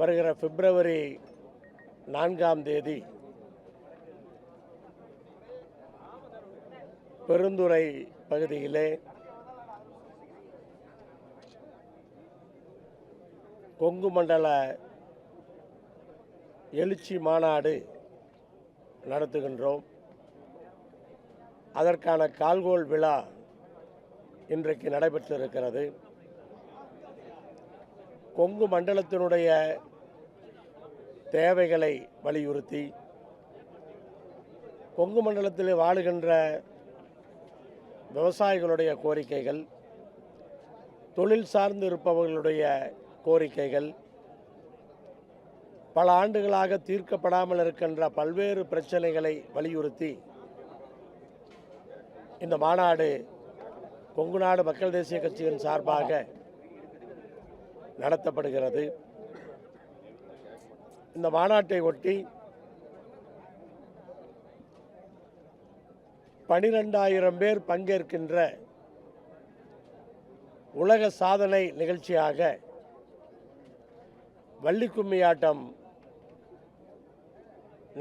வருகிற பிப்ரவரி நான்காம் தேதி பெருந்துறை பகுதியிலே கொங்கு மண்டல எழுச்சி மாநாடு நடத்துகின்றோம். அதற்கான கால்கோள் விழா இன்றைக்கு நடைபெற்றிருக்கிறது. கொங்கு மண்டலத்தினுடைய தேவைகளை வலியுறுத்தி கொங்கு மண்டலத்தில் வாழுகின்ற விவசாயிகளுடைய கோரிக்கைகள் தொழில் சார்ந்து இருப்பவர்களுடைய கோரிக்கைகள் பல ஆண்டுகளாக தீர்க்கப்படாமல் இருக்கின்ற பல்வேறு பிரச்சனைகளை வலியுறுத்தி இந்த மாநாடு கொங்கு நாடு மக்கள் தேசிய கட்சியின் சார்பாக நடத்தப்படுகிறது. இந்த மாநாட்டை ஒட்டி பனிரெண்டாயிரம் பேர் பங்கேற்கின்ற உலக சாதனை நிகழ்ச்சியாக வள்ளிக்கும்மியாட்டம்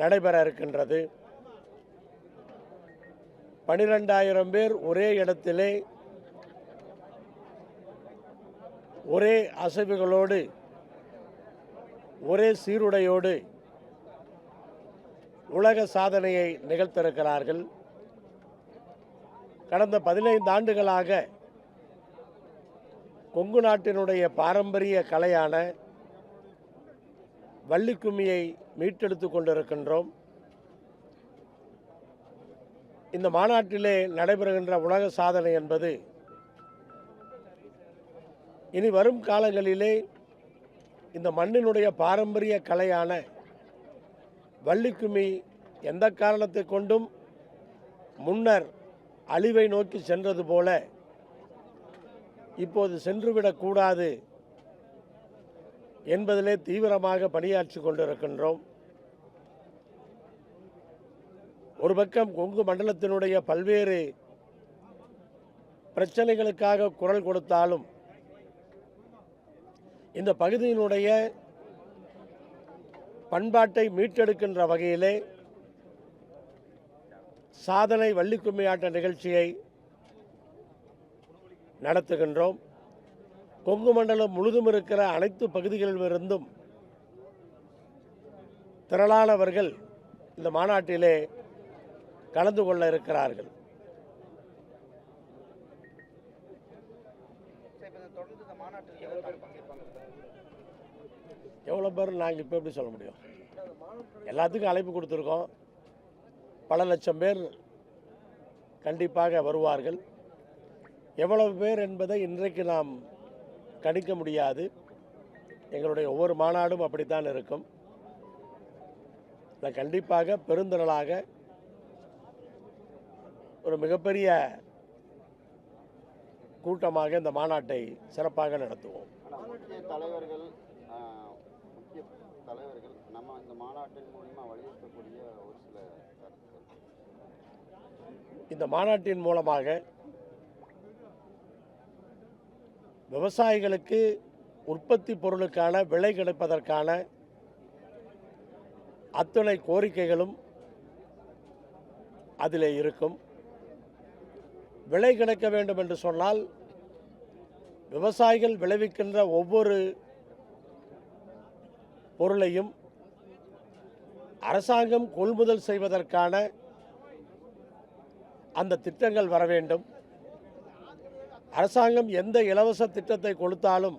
நடைபெற இருக்கின்றது. பனிரெண்டாயிரம் பேர் ஒரே இடத்திலே ஒரே அசைவுகளோடு ஒரே சீருடையோடு உலக சாதனையை நிகழ்த்திருக்கிறார்கள். கடந்த பதினைந்து ஆண்டுகளாக கொங்கு நாட்டினுடைய பாரம்பரிய கலையான வள்ளிக்கும்மியை மீட்டெடுத்து கொண்டிருக்கின்றோம். இந்த மாநாட்டிலே நடைபெறுகின்ற உலக சாதனை என்பது இனி வரும் காலங்களிலே இந்த மண்ணினுடைய பாரம்பரிய கலையான வள்ளிக்குமி எந்த காரணத்தை கொண்டும் முன்னர் அழிவை நோக்கி சென்றது போல இப்போது சென்றுவிடக்கூடாது என்பதிலே தீவிரமாக பணியாற்றி கொண்டிருக்கின்றோம். ஒரு பக்கம் கொங்கு மண்டலத்தினுடைய பல்வேறு பிரச்சனைகளுக்காக குரல் கொடுத்தாலும் இந்த பகுதியினுடைய பண்பாட்டை மீட்டெடுக்கின்ற வகையிலே சாதனை வள்ளிக்கும்மியாட்ட நிகழ்ச்சியை நடத்துகின்றோம். கொங்கு மண்டலம் முழுதும் இருக்கிற அனைத்து பகுதிகளிலிருந்தும் திரளானவர்கள் இந்த மாநாட்டிலே கலந்து கொள்ள இருக்கிறார்கள் சார் இப்போ இந்த தொடர்ந்து இந்த மாநாட்டில் எவ்வளோ பேர் பங்கேற்பாங்க எவ்வளோ பேர் நாங்கள் இப்போ எப்படி சொல்ல முடியும்? எல்லாத்துக்கும் அழைப்பு கொடுத்துருக்கோம். பல லட்சம் பேர் கண்டிப்பாக வருவார்கள். எவ்வளவு பேர் என்பதை இன்றைக்கு நாம் கணிக்க முடியாது. எங்களுடைய ஒவ்வொரு மாநாடும் அப்படித்தான் இருக்கும். நான் கண்டிப்பாக பெருந்திரளாக ஒரு மிகப்பெரிய கூட்டமாக இந்த மாநாட்டை சிறப்பாக நடத்துவோம். தலைவர்கள் தலைவர்கள் நம்ம இந்த மாநாட்டின் மூலிமா வலியுறுத்தக்கூடிய ஒரு சில கருத்துக்கள். இந்த மாநாட்டின் மூலமாக விவசாயிகளுக்கு உற்பத்தி பொருளுக்கான விலை கிடைப்பதற்கான அத்துணை கோரிக்கைகளும் அதில் இருக்கும். விலை கிடைக்க வேண்டும் என்று சொன்னால் விவசாயிகள் விளைவிக்கின்ற ஒவ்வொரு பொருளையும் அரசாங்கம் கொள்முதல் செய்வதற்கான அந்த திட்டங்கள் வர வேண்டும். அரசாங்கம் எந்த இலவச திட்டத்தை கொடுத்தாலும்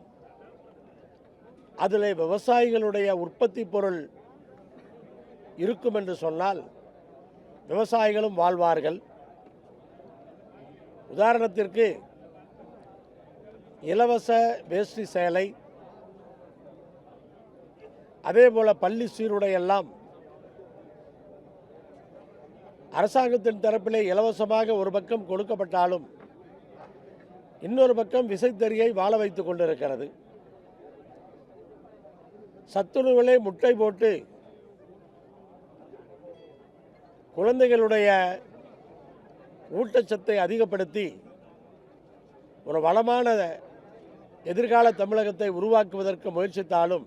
அதில் விவசாயிகளுடைய உற்பத்தி பொருள் இருக்கும் என்று சொன்னால் விவசாயிகளும் வாழ்வார்கள். உதாரணத்திற்கு இலவச வேஷ்டி சேலை அதே போல் பள்ளி சீருடையெல்லாம் அரசாங்கத்தின் தரப்பிலே இலவசமாக ஒரு பக்கம் கொடுக்கப்பட்டாலும் இன்னொரு பக்கம் விசைத்தறியை வாழ வைத்துக் கொண்டிருக்கிறது. சத்துணவிலே முட்டை போட்டு குழந்தைகளுடைய ஊட்டச்சத்தை அதிகப்படுத்தி ஒரு வளமான எதிர்கால தமிழகத்தை உருவாக்குவதற்கு முயற்சித்தாலும்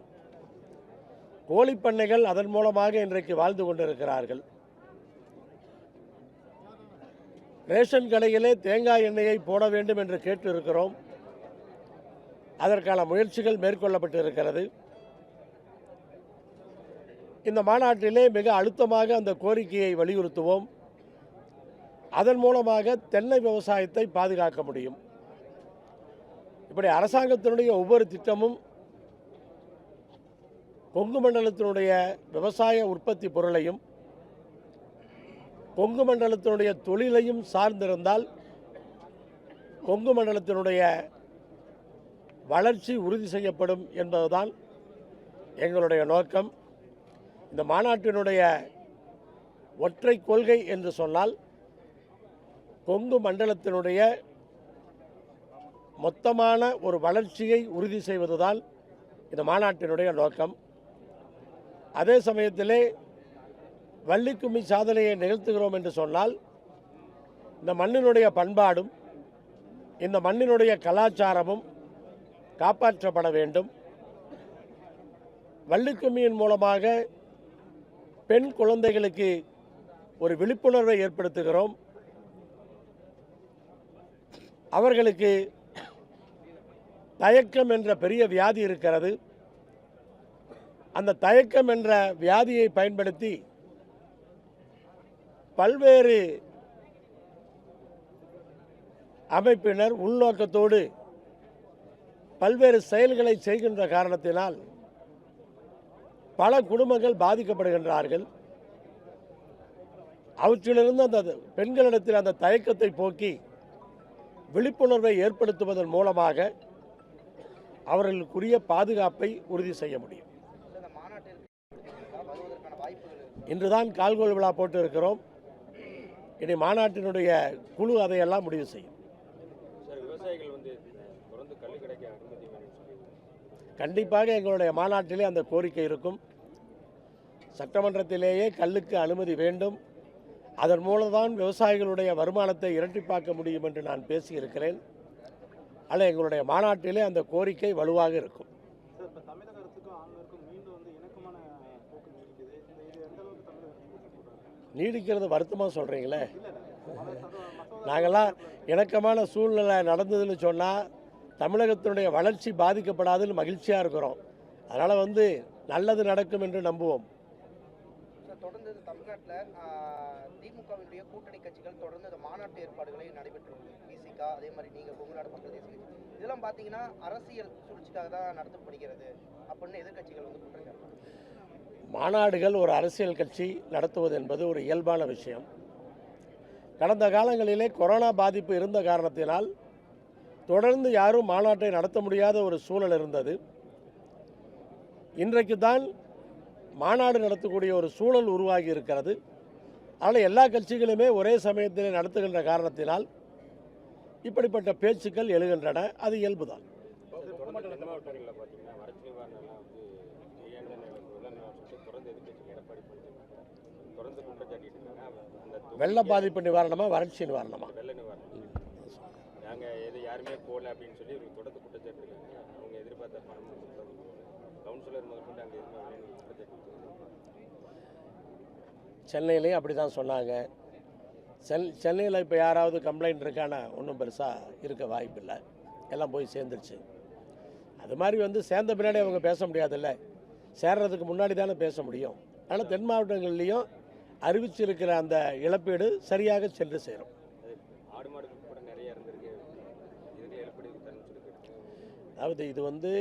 கோழிப்பண்ணைகள் அதன் மூலமாக இன்றைக்கு வாழ்ந்து கொண்டிருக்கிறார்கள். ரேஷன் கடையிலே தேங்காய் எண்ணெயை போட வேண்டும் என்று கேட்டு இருக்கிறோம் அதற்கான முயற்சிகள் மேற்கொள்ளப்பட்டு இருக்கிறது இந்த மாநாட்டிலே மிக அழுத்தமாக அந்த கோரிக்கையை வலியுறுத்துவோம். அதன் மூலமாக தென்னை விவசாயத்தை பாதுகாக்க முடியும். இப்படி அரசாங்கத்தினுடைய ஒவ்வொரு திட்டமும் கொங்கு மண்டலத்தினுடைய விவசாய உற்பத்தி பொருளையும் கொங்கு மண்டலத்தினுடைய தொழிலையும் சார்ந்திருந்தால் கொங்கு மண்டலத்தினுடைய வளர்ச்சி உறுதி செய்யப்படும் என்பதுதான் எங்களுடைய நோக்கம். இந்த மாநாட்டினுடைய ஒற்றை கொள்கை என்று சொன்னால் கொங்கு மண்டலத்தினுடைய மொத்தமான ஒரு வளர்ச்சியை உறுதி செய்வதுதான் இந்த மாநாட்டினுடைய நோக்கம். அதே சமயத்திலே வள்ளிக்கும்மி சாதனையை நிகழ்த்துகிறோம் என்று சொன்னால் இந்த மண்ணினுடைய பண்பாடும் இந்த மண்ணினுடைய கலாச்சாரமும் காப்பாற்றப்பட வேண்டும். வள்ளிக்கும்மியின் மூலமாக பெண் குழந்தைகளுக்கு ஒரு விழிப்புணர்வை ஏற்படுத்துகிறோம். அவர்களுக்கு தயக்கம் என்ற பெரிய வியாதி இருக்கிறது. அந்த தயக்கம் என்ற வியாதியை பயன்படுத்தி பல்வேறு அமைப்பினர் உள்நோக்கத்தோடு பல்வேறு செயல்களை செய்கின்ற காரணத்தினால் பல குடும்பங்கள் பாதிக்கப்படுகின்றார்கள். அவற்றிலிருந்து அந்த பெண்களிடத்தில் அந்த தயக்கத்தை போக்கி விழிப்புணர்வை ஏற்படுத்துவதன் மூலமாக அவர்களுக்குரிய பாதுகாப்பை உறுதி செய்ய முடியும் இந்த மாநாட்டிற்கு வருவதற்கான வாய்ப்புகள் இருக்கு இன்றுதான் கால்கோள் விழா போட்டு இருக்கிறோம் இனி மாநாட்டினுடைய குழு அதையெல்லாம் முடிவு செய்யும். கண்டிப்பாக எங்களுடைய மாநாட்டிலே அந்த கோரிக்கை இருக்கும். சட்டமன்றத்திலேயே கல்லுக்கு அனுமதி வேண்டும். அதன் மூலம்தான் விவசாயிகளுடைய வருமானத்தை இரட்டிப்பாக்க முடியும் என்று நான் பேசியிருக்கிறேன். ஆனால் எங்களுடைய மாநாட்டிலே அந்த கோரிக்கை வலுவாக இருக்கும் சார் இப்போ தமிழக அரசுக்கும் ஆளுநருக்கும் மீண்டும் வந்து இணக்கமான போக்கு நீடிக்குது இந்த இது எந்த அளவுக்கு தமிழக அரசு சொல்றாங்க நீடிக்கிறது வருத்தமாக சொல்கிறீங்களே நாங்கள்லாம் இணக்கமான சூழ்நிலை நடந்ததுன்னு சொன்னால் தமிழகத்தினுடைய வளர்ச்சி பாதிக்கப்படாதுன்னு மகிழ்ச்சியாக இருக்கிறோம். அதனால் வந்து நல்லது நடக்கும் என்று நம்புவோம். தொடர்ந்து தமிழ்நாட்டில் திமுகவினுடைய கூட்டணி கட்சிகள் தொடர்ந்து இந்த மாநாட்டு ஏற்பாடுகளை நடைபெற்று பிசிகா அதே மாதிரி நீங்கள் கொங்குநாடு மக்கள் தேசிய இதெல்லாம் பார்த்தீங்கன்னா அரசியல் சூழ்ச்சிக்காக தான் நடத்தப்படுகிறது அப்படின்னு எதிர்க்கட்சிகள் வந்து குற்றச்சாட்டு மாநாடுகள் ஒரு அரசியல் கட்சி நடத்துவது என்பது ஒரு இயல்பான விஷயம். கடந்த காலங்களிலே கொரோனா பாதிப்பு இருந்த காரணத்தினால் தொடர்ந்து யாரும் மாநாட்டை நடத்த முடியாத ஒரு சூழல் இருந்தது. இன்றைக்கு தான் மாநாடு நடத்தக்கூடிய ஒரு சூழல் உருவாகி இருக்கிறது. ஆனால் எல்லா கட்சிகளுமே ஒரே சமயத்தில் நடத்துகின்ற காரணத்தினால் இப்படிப்பட்ட பேச்சுக்கள் எழுகின்றன. அது இயல்புதான் தொடர்ந்து தென் மாவட்டங்களில் பார்த்தீங்கன்னா வறட்சி நிவாரணம்லாம் வந்து ஏன் வெள்ளம் சொல்லிட்டு தொடர்ந்து எதிர்க்கட்சி எடப்பாடி பழனிசாமி தொடர்ந்து குற்றச்சாட்டிட்டு இருக்காங்க அந்த தொகுதிக்கு வெள்ள பாதிப்பு நிவாரணமா வறட்சி நிவாரணமா? வெள்ள நிவாரணம். நாங்கள் எது யாருமே போகல அப்படின்னு சொல்லி இவங்க தொடர்ந்து குற்றச்சாட்டு அவங்க எதிர்பார்த்த பணம் கவுன்சிலர் முதற்கொண்டு அங்கே. சென்னையிலையும் அப்படி தான் சொன்னாங்க. சென் சென்னையில் இப்போ யாராவது கம்ப்ளைண்ட் இருக்கானா? ஒன்றும் பெருசாக இருக்க வாய்ப்பில்லை எல்லாம் போய் சேர்ந்துருச்சு. அது மாதிரி வந்து சேர்ந்த பின்னாடி அவங்க பேச முடியாதுல்ல. சேர்றதுக்கு முன்னாடி தானே பேச முடியும். அதனால் தென் மாவட்டங்கள்லேயும் அறிவிச்சிருக்கிற அந்த இழப்பீடு சரியாக சென்று சேரும். அதாவது இது வந்து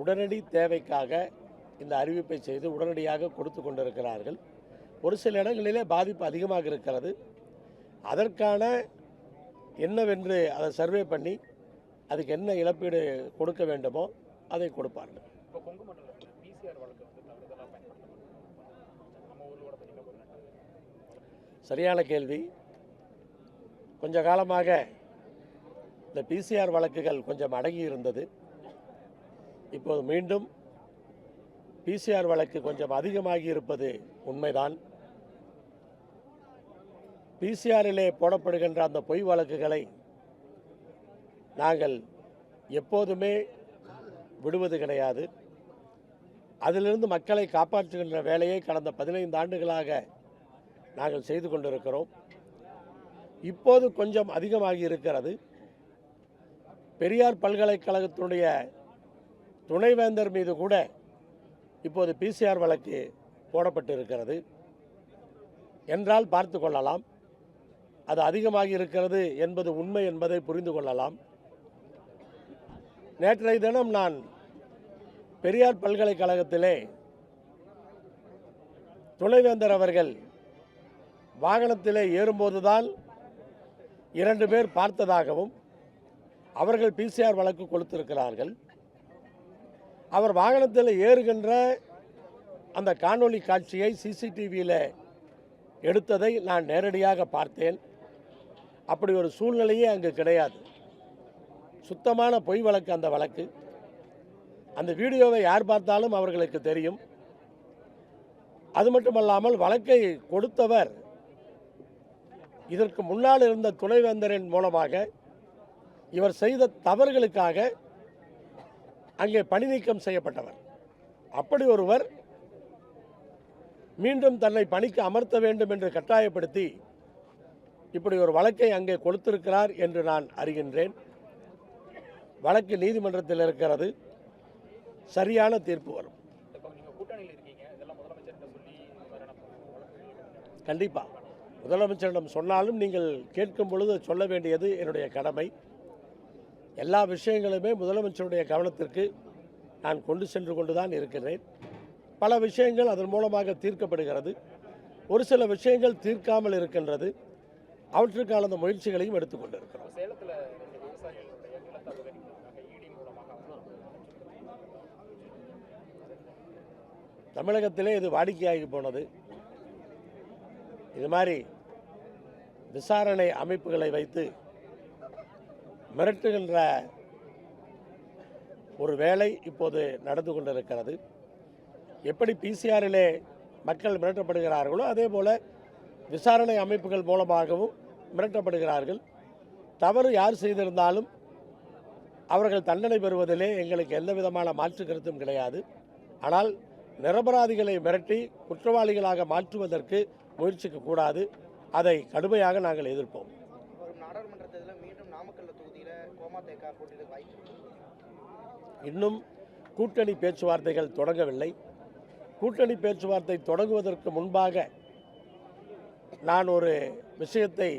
உடனடி தேவைக்காக இந்த அறிவிப்பை செய்து உடனடியாக கொடுத்து கொண்டிருக்கிறார்கள். ஒரு சில இடங்களிலே பாதிப்பு அதிகமாக இருக்கிறது. அதற்கான என்னவென்று அதை சர்வே பண்ணி அதுக்கு என்ன இழப்பீடு கொடுக்க வேண்டுமோ அதை கொடுப்பார்கள் இப்போ கொங்கு மண்டலத்தில் பிசிஆர் வழக்கு வந்து தவறுதலாக பயன்படுத்தப்படுது நம்ம ஊரில் கூட பார்த்தீங்கன்னா ஒரு ரெண்டு சரியான கேள்வி. கொஞ்ச காலமாக இந்த பிசிஆர் வழக்குகள் கொஞ்சம் அடங்கி இருந்தது. இப்போது மீண்டும் பிசிஆர் வழக்கு கொஞ்சம் அதிகமாகி இருப்பது உண்மைதான். பிசிஆரிலே போடப்படுகின்ற அந்த பொய் வழக்குகளை நாங்கள் எப்போதுமே விடுவது கிடையாது. அதிலிருந்து மக்களை காப்பாற்றுகின்ற வேலையை கடந்த பதினைந்து ஆண்டுகளாக நாங்கள் செய்து கொண்டிருக்கிறோம். இப்போது கொஞ்சம் அதிகமாகி இருக்கிறது. பெரியார் பல்கலைக்கழகத்தினுடைய துணைவேந்தர் மீது கூட இப்போது பிசிஆர் வழக்கு போடப்பட்டு இருக்கிறது என்றால் பார்த்து கொள்ளலாம். அது அதிகமாகி இருக்கிறது என்பது உண்மை என்பதை புரிந்து கொள்ளலாம். நேற்றைய தினம் நான் பெரியார் பல்கலைக்கழகத்திலே துணைவேந்தர் அவர்கள் வாகனத்திலே ஏறும்போதுதான் இரண்டு பேர் பார்த்ததாகவும் அவர்கள் பிசிஆர் வழக்கு கொடுத்திருக்கிறார்கள். அவர் வாகனத்தில் ஏறுகின்ற அந்த காணொளி காட்சியை சிசிடிவியில் எடுத்ததை நான் நேரடியாக பார்த்தேன். அப்படி ஒரு சூழ்நிலையே அங்கு கிடையாது. சுத்தமான பொய் வழக்கு அந்த வழக்கு. அந்த வீடியோவை யார் பார்த்தாலும் அவர்களுக்கு தெரியும். அது மட்டுமல்லாமல் வழக்கை கொடுத்தவர் இதற்கு முன்னால் இருந்த துணைவேந்தரின் மூலமாக இவர் செய்த தவறுகளுக்காக அங்கே பணி நீக்கம் செய்யப்பட்டவர். அப்படி ஒருவர் மீண்டும் தன்னை பணிக்கு அமர்த்த வேண்டும் என்று கட்டாயப்படுத்தி இப்படி ஒரு வழக்கை அங்கே கொடுத்திருக்கிறார் என்று நான் அறிகின்றேன். வழக்கு நீதிமன்றத்தில் இருக்கிறது. சரியான தீர்ப்பு வரும். கண்டிப்பாக முதலமைச்சரிடம் சொன்னாலும் நீங்கள் கேட்கும் பொழுது சொல்ல வேண்டியது என்னுடைய கடமை. எல்லா விஷயங்களுமே முதலமைச்சருடைய கவனத்திற்கு நான் கொண்டு சென்று கொண்டு தான் இருக்கிறேன். பல விஷயங்கள் அதன் மூலமாக தீர்க்கப்படுகிறது. ஒரு சில விஷயங்கள் தீர்க்காமல் இருக்கின்றது. அவற்றுக்கான அந்த முயற்சிகளையும் எடுத்துக்கொண்டிருக்கிறோம் மூலமாக தமிழகத்திலே இது வாடிக்கையாகி போனது. இது மாதிரி விசாரணை அமைப்புகளை வைத்து மிரட்டுகின்ற ஒரு வேலை இப்போது நடந்து கொண்டிருக்கிறது. எப்படி பிசிஆரிலே மக்கள் மிரட்டப்படுகிறார்களோ அதே போல் விசாரணை அமைப்புகள் மூலமாகவும் மிரட்டப்படுகிறார்கள். தவறு யார் செய்திருந்தாலும் அவர்கள் தண்டனை பெறுவதிலே எங்களுக்கு எந்த விதமான மாற்று கருத்தும் கிடையாது. ஆனால் நிரபராதிகளை மிரட்டி குற்றவாளிகளாக மாற்றுவதற்கு முயற்சிக்க கூடாது. அதை கடுமையாக நாங்கள் எதிர்ப்போம். இன்னும் கூட்டணி பேச்சுவார்த்தைகள் தொடங்கவில்லை. கூட்டணி பேச்சுவார்த்தை தொடங்குவதற்கு முன்பாக நான் ஒரு விஷயத்தை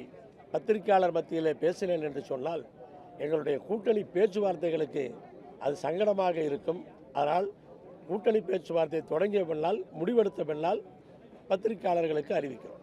பத்திரிகையாளர் மத்தியிலே பேசினேன் என்று சொன்னால் எங்களுடைய கூட்டணி பேச்சுவார்த்தைகளுக்கு அது சங்கடமாக இருக்கும். அதனால் கூட்டணி பேச்சுவார்த்தை தொடங்கிய பின்னால் முடிவெடுத்த பின்னால் பத்திரிகையாளர்களுக்கு அறிவிக்கிறோம்